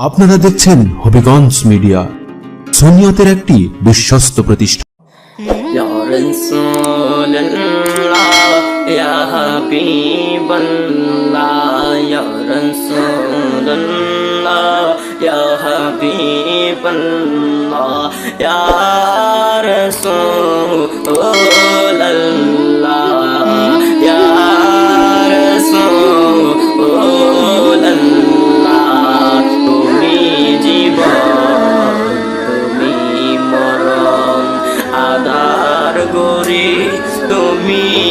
আপনারা দেখছেন হবিগঞ্জ মিডিয়া সুনিয়তের একটি বিশ্বস্ত প্রতিষ্ঠান يا رسول الله me.